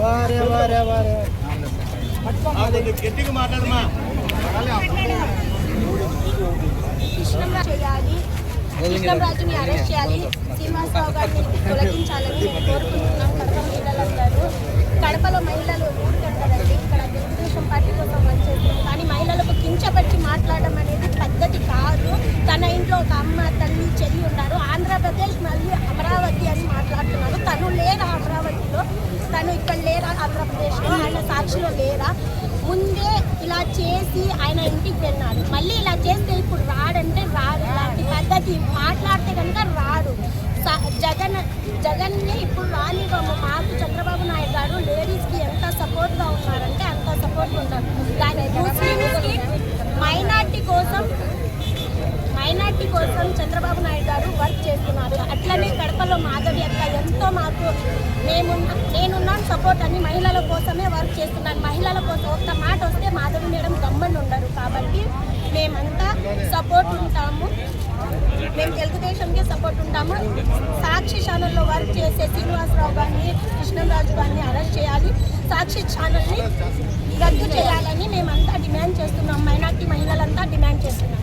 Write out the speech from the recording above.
వారే వారే వారే గట్టిగా మాట్లాడమా చేయాలి. కృష్ణరాజుని అరెస్ట్ చేయాలి. శ్రీనివాసరావు గారిని తొలగించాలని కోరుకుంటున్నాం. ఆయన లేరా? ముందే ఇలా చేసి ఆయన ఇంటికి వెళ్ళాడు. మళ్ళీ ఇలా చేస్తే ఇప్పుడు రాడంటే రాడు. ఇలాంటి పద్ధతి మాట్లాడితే కనుక రాడు. జగన్ జగన్ని ఇప్పుడు రానివ్వము. మాకు చంద్రబాబు నాయుడు గారు లేడీస్కి ఎంత సపోర్ట్గా ఉన్నారంటే అంత సపోర్ట్ ఉన్నారు. కానీ ముస్లిమ్స్కి మైనార్టీ కోసం మైనార్టీ కోసం చంద్రబాబు నాయుడు గారు వర్క్ చేస్తున్నారు. అట్లనే కడపలో మాధవి అక్క ఎంతో మాకు మేమున్న సపోర్ట్ అని మహిళల కోసమే వర్క్ చేస్తున్నాను మహిళల కోసం ఒక్క మాట వస్తే మాధవి మేడం గమ్మని ఉండరు. కాబట్టి మేమంతా సపోర్ట్ ఉంటాము. మేము తెలుగుదేశంకి సపోర్ట్ ఉంటాము. సాక్షి ఛానల్లో వర్క్ చేసే శ్రీనివాసరావు గారిని కృష్ణరాజు గారిని అరెస్ట్ చేయాలి. సాక్షి ఛానల్ని రద్దు చేయాలని మేమంతా డిమాండ్ చేస్తున్నాం. మైనార్టీ మహిళలంతా డిమాండ్ చేస్తున్నాం.